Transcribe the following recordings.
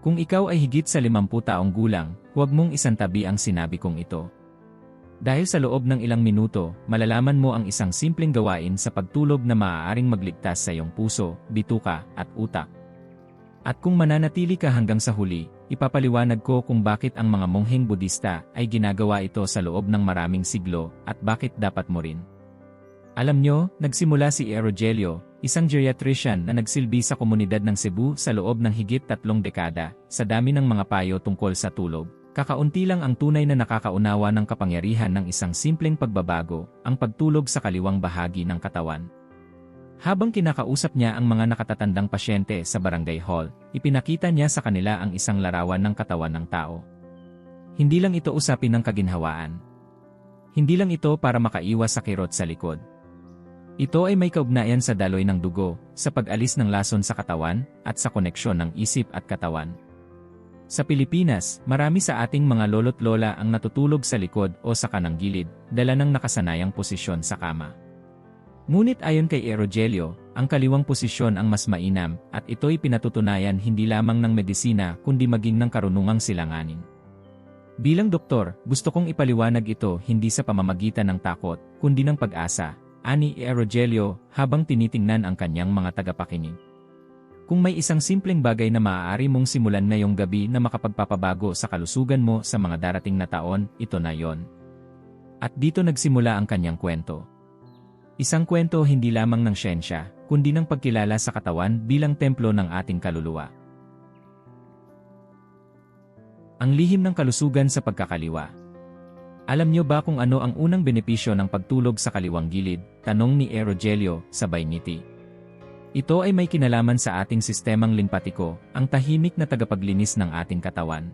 Kung ikaw ay higit sa 50 taong gulang, huwag mong isantabi ang sinabi kong ito. Dahil sa loob ng ilang minuto, malalaman mo ang isang simpleng gawain sa pagtulog na maaaring magligtas sa iyong puso, bituka, at utak. At kung mananatili ka hanggang sa huli, ipapaliwanag ko kung bakit ang mga mongheng Budista ay ginagawa ito sa loob ng maraming siglo at bakit dapat mo rin. Alam nyo, nagsimula si Erogelio, isang geriatrician na nagsilbi sa komunidad ng Cebu sa loob ng higit tatlong dekada, sa dami ng mga payo tungkol sa tulog. Kakaunti lang ang tunay na nakakaunawa ng kapangyarihan ng isang simpleng pagbabago, ang pagtulog sa kaliwang bahagi ng katawan. Habang kinakausap niya ang mga nakatatandang pasyente sa barangay hall, ipinakita niya sa kanila ang isang larawan ng katawan ng tao. Hindi lang ito usapin ng kaginhawaan. Hindi lang ito para makaiwas sa kirot sa likod. Ito ay may kaugnayan sa daloy ng dugo, sa pag-alis ng lason sa katawan, at sa koneksyon ng isip at katawan. Sa Pilipinas, marami sa ating mga lolo't lola ang natutulog sa likod o sa kanang gilid, dala ng nakasanayang posisyon sa kama. Ngunit ayon kay Erogelio, ang kaliwang posisyon ang mas mainam at ito'y pinatutunayan hindi lamang ng medisina kundi maging ng karunungang silanganin. Bilang doktor, gusto kong ipaliwanag ito hindi sa pamamagitan ng takot, kundi ng pag-asa, ani Erogelio habang tinitingnan ang kanyang mga tagapakinig. Kung may isang simpleng bagay na maaari mong simulan ngayong gabi na makapagpapabago sa kalusugan mo sa mga darating na taon, ito na yon. At dito nagsimula ang kanyang kwento. Isang kwento hindi lamang ng siyensya, kundi ng pagkilala sa katawan bilang templo ng ating kaluluwa. Ang lihim ng kalusugan sa pagkakaliwa. Alam niyo ba kung ano ang unang benepisyo ng pagtulog sa kaliwang gilid? Tanong ni Erogelio, sabay ngiti. Ito ay may kinalaman sa ating sistemang limpatiko, ang tahimik na tagapaglinis ng ating katawan.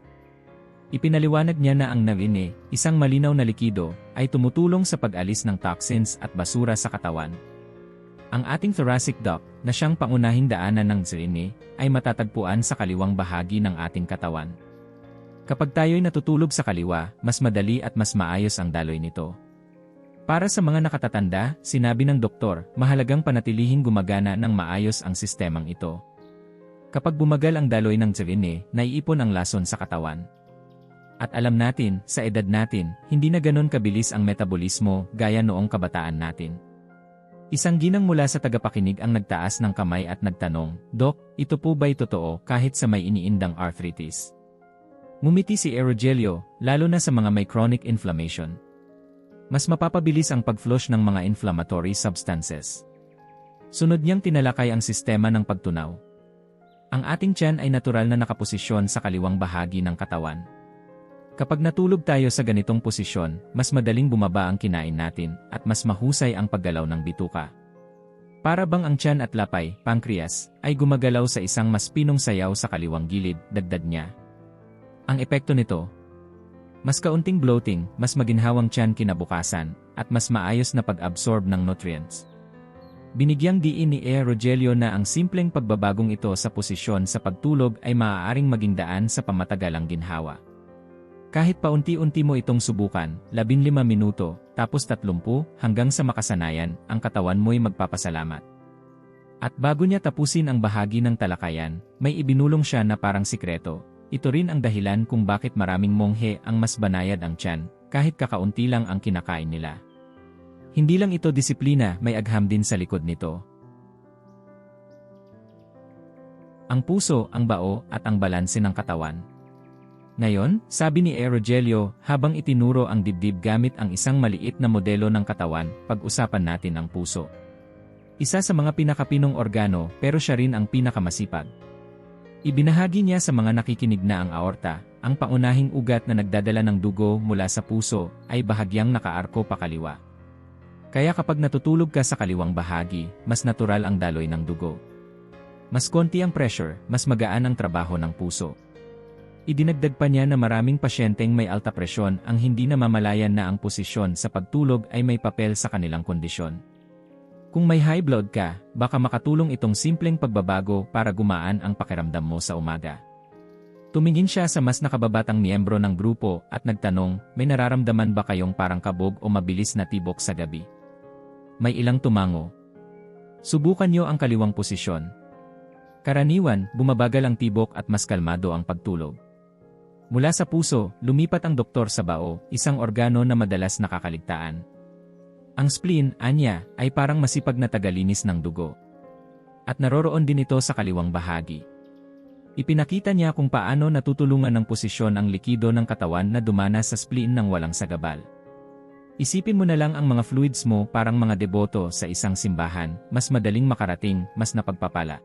Ipinaliwanag niya na ang navine, isang malinaw na likido, ay tumutulong sa pag-alis ng toxins at basura sa katawan. Ang ating thoracic duct, na siyang pangunahing daanan ng zrine, ay matatagpuan sa kaliwang bahagi ng ating katawan. Kapag tayo'y natutulog sa kaliwa, mas madali at mas maayos ang daloy nito. Para sa mga nakatatanda, sinabi ng doktor, mahalagang panatilihing gumagana ng maayos ang sistemang ito. Kapag bumagal ang daloy ng zrine, naiipon ang lason sa katawan. At alam natin, sa edad natin, hindi na ganon kabilis ang metabolismo gaya noong kabataan natin. Isang ginang mula sa tagapakinig ang nagtaas ng kamay at nagtanong, Dok, ito po ba'y totoo kahit sa may iniindang arthritis? Ngumiti si Erogelio, lalo na sa mga may chronic inflammation. Mas mapapabilis ang pag-flush ng mga inflammatory substances. Sunod niyang tinalakay ang sistema ng pagtunaw. Ang ating tiyan ay natural na nakaposisyon sa kaliwang bahagi ng katawan. Kapag natulog tayo sa ganitong posisyon, mas madaling bumaba ang kinain natin at mas mahusay ang paggalaw ng bituka. Para bang ang tiyan at lapay, pancreas, ay gumagalaw sa isang mas pinong sayaw sa kaliwang gilid, dagdag niya. Ang epekto nito, mas kaunting bloating, mas maginhawang tiyan kinabukasan, at mas maayos na pag-absorb ng nutrients. Binigyang diin ni E. Rogelio na ang simpleng pagbabagong ito sa posisyon sa pagtulog ay maaaring maging daan sa pamatagalang ginhawa. Kahit paunti-unti mo itong subukan, 15 minuto, tapos 30 hanggang sa makasanayan, ang katawan mo'y magpapasalamat. At bago niya tapusin ang bahagi ng talakayan, may ibinulong siya na parang sikreto. Ito rin ang dahilan kung bakit maraming monghe ang mas banayad ang tiyan, kahit kakaunti lang ang kinakain nila. Hindi lang ito disiplina, may agham din sa likod nito. Ang puso, ang bao, at ang balanse ng katawan. Ngayon, sabi ni Erogelio, habang itinuro ang dibdib gamit ang isang maliit na modelo ng katawan, pag-usapan natin ang puso. Isa sa mga pinakapinong organo pero siya rin ang pinakamasipag. Ibinahagi niya sa mga nakikinig na ang aorta, ang pangunahing ugat na nagdadala ng dugo mula sa puso, ay bahagyang nakaarko pa kaliwa. Kaya kapag natutulog ka sa kaliwang bahagi, mas natural ang daloy ng dugo. Mas konti ang pressure, mas magaan ang trabaho ng puso. Idinagdag pa niya na maraming pasyenteng may alta presyon ang hindi namamalayan na ang posisyon sa pagtulog ay may papel sa kanilang kondisyon. Kung may high blood ka, baka makatulong itong simpleng pagbabago para gumaan ang pakiramdam mo sa umaga. Tumingin siya sa mas nakababatang miyembro ng grupo at nagtanong, may nararamdaman ba kayong parang kabog o mabilis na tibok sa gabi? May ilang tumango. Subukan niyo ang kaliwang posisyon. Karaniwan, bumabagal ang tibok at mas kalmado ang pagtulog. Mula sa puso, lumipat ang doktor sa bao, isang organo na madalas nakakaligtaan. Ang spleen, anya, ay parang masipag na tagalinis ng dugo. At naroroon din ito sa kaliwang bahagi. Ipinakita niya kung paano natutulungan ng posisyon ang likido ng katawan na dumana sa spleen ng walang sagabal. Isipin mo na lang ang mga fluids mo parang mga deboto sa isang simbahan, mas madaling makarating, mas napagpapala.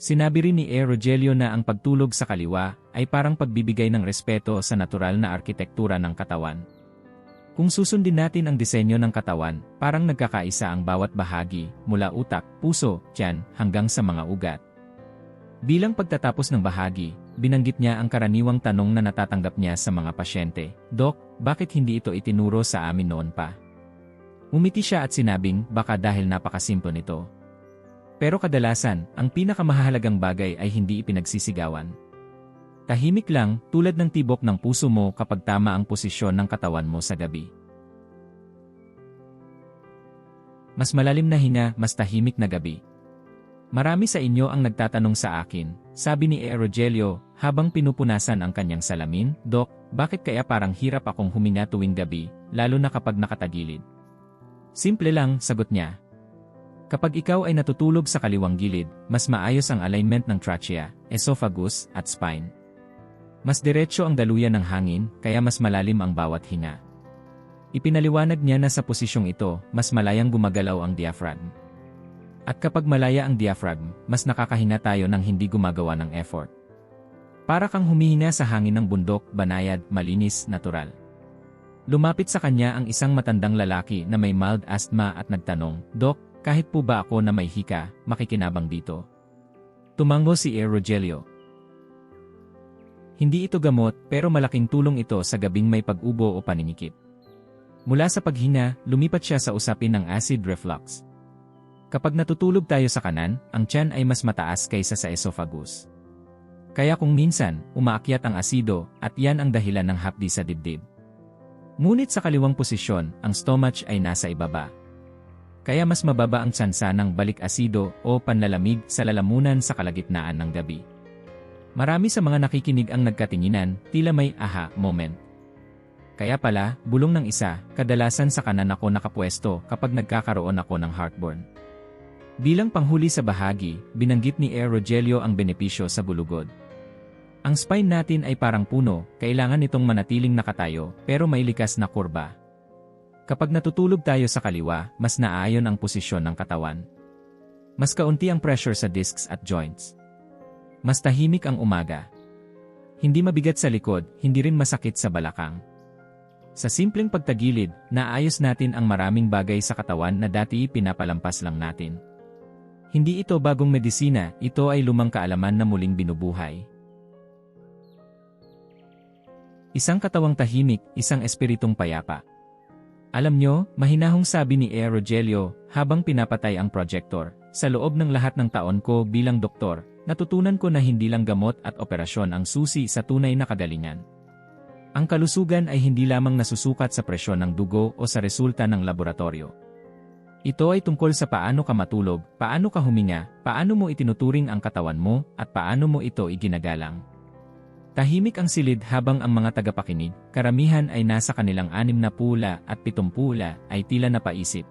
Sinabi rin ni E. Rogelio na ang pagtulog sa kaliwa ay parang pagbibigay ng respeto sa natural na arkitektura ng katawan. Kung susundin natin ang disenyo ng katawan, parang nagkakaisa ang bawat bahagi, mula utak, puso, tiyan, hanggang sa mga ugat. Bilang pagtatapos ng bahagi, binanggit niya ang karaniwang tanong na natatanggap niya sa mga pasyente, Dok, bakit hindi ito itinuro sa amin noon pa? Umiti siya at sinabing, baka dahil napakasimple nito. Pero kadalasan, ang pinakamahalagang bagay ay hindi ipinagsisigawan. Tahimik lang, tulad ng tibok ng puso mo kapag tama ang posisyon ng katawan mo sa gabi. Mas malalim na hinga, mas tahimik na gabi. Marami sa inyo ang nagtatanong sa akin, sabi ni E. Rogelio, habang pinupunasan ang kanyang salamin, Dok, bakit kaya parang hirap akong huminga tuwing gabi, lalo na kapag nakatagilid? Simple lang, sagot niya, Kapag ikaw ay natutulog sa kaliwang gilid, mas maayos ang alignment ng trachea, esophagus, at spine. Mas diretsyo ang daluyan ng hangin, kaya mas malalim ang bawat hinga. Ipinaliwanag niya na sa posisyong ito, mas malayang gumagalaw ang diaphragm. At kapag malaya ang diaphragm, mas nakakahinga tayo ng hindi gumagawa ng effort. Para kang humihinga sa hangin ng bundok, banayad, malinis, natural. Lumapit sa kanya ang isang matandang lalaki na may mild asthma at nagtanong, Dok, kahit po ba ako na may hika, makikinabang dito? Tumango si E. Rogelio. Hindi ito gamot pero malaking tulong ito sa gabing may pag-ubo o paninikip. Mula sa paghina, lumipat siya sa usapin ng acid reflux. Kapag natutulog tayo sa kanan, ang tiyan ay mas mataas kaysa sa esophagus. Kaya kung minsan, umaakyat ang asido at yan ang dahilan ng hapdi sa dibdib. Ngunit sa kaliwang posisyon, ang stomach ay nasa ibaba. Kaya mas mababa ang tsansa ng balik asido o panlalamig sa lalamunan sa kalagitnaan ng gabi. Marami sa mga nakikinig ang nagkatinginan, tila may aha moment. Kaya pala, bulong ng isa, kadalasan sa kanan ako nakapwesto kapag nagkakaroon ako ng heartburn. Bilang panghuli sa bahagi, binanggit ni Air Rogelio ang benepisyo sa bulugod. Ang spine natin ay parang puno, kailangan itong manatiling nakatayo, pero may likas na kurba. Kapag natutulog tayo sa kaliwa, mas naaayon ang posisyon ng katawan. Mas kaunti ang pressure sa discs at joints. Mas tahimik ang umaga. Hindi mabigat sa likod, hindi rin masakit sa balakang. Sa simpleng pagtagilid, naayos natin ang maraming bagay sa katawan na dati pinapalampas lang natin. Hindi ito bagong medisina, ito ay lumang kaalaman na muling binubuhay. Isang katawang tahimik, isang espiritong payapa. Alam nyo, mahinahong sabi ni E. Rogelio, habang pinapatay ang projector, sa loob ng lahat ng taon ko bilang doktor, natutunan ko na hindi lang gamot at operasyon ang susi sa tunay na kagalingan. Ang kalusugan ay hindi lamang nasusukat sa presyon ng dugo o sa resulta ng laboratorio. Ito ay tungkol sa paano ka matulog, paano ka huminga, paano mo itinuturing ang katawan mo, at paano mo ito iginagalang. Tahimik ang silid habang ang mga tagapakinig, karamihan ay nasa kanilang anim na pula at pitong pula ay tila napaisip.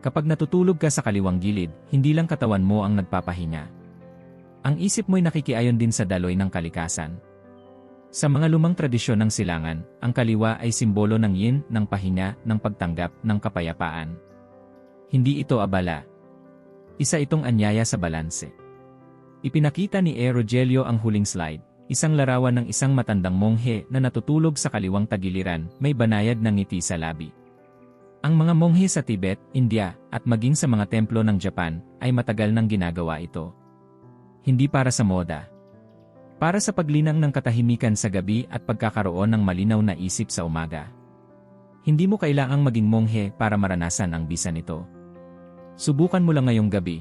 Kapag natutulog ka sa kaliwang gilid, hindi lang katawan mo ang nagpapahinga. Ang isip mo'y nakikiayon din sa daloy ng kalikasan. Sa mga lumang tradisyon ng silangan, ang kaliwa ay simbolo ng yin, ng pahinga, ng pagtanggap, ng kapayapaan. Hindi ito abala. Isa itong anyaya sa balanse. Ipinakita ni E. Rogelio ang huling slide isang larawan ng isang matandang monghe na natutulog sa kaliwang tagiliran, may banayad ng ngiti sa labi. Ang mga monghe sa Tibet, India, at maging sa mga templo ng Japan, ay matagal nang ginagawa ito. Hindi para sa moda. Para sa paglinang ng katahimikan sa gabi at pagkakaroon ng malinaw na isip sa umaga. Hindi mo kailangang maging monghe para maranasan ang bisa nito. Subukan mo lang ngayong gabi,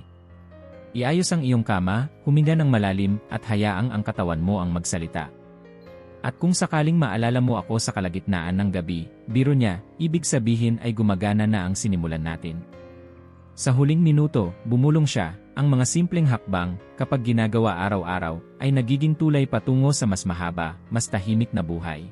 Iayos ang iyong kama, huminga ng malalim, at hayaang ang katawan mo ang magsalita. At kung sakaling maalala mo ako sa kalagitnaan ng gabi, biro niya, ibig sabihin ay gumagana na ang sinimulan natin. Sa huling minuto, bumulong siya, Ang mga simpleng hakbang, kapag ginagawa araw-araw, ay nagiging tulay patungo sa mas mahaba, mas tahimik na buhay.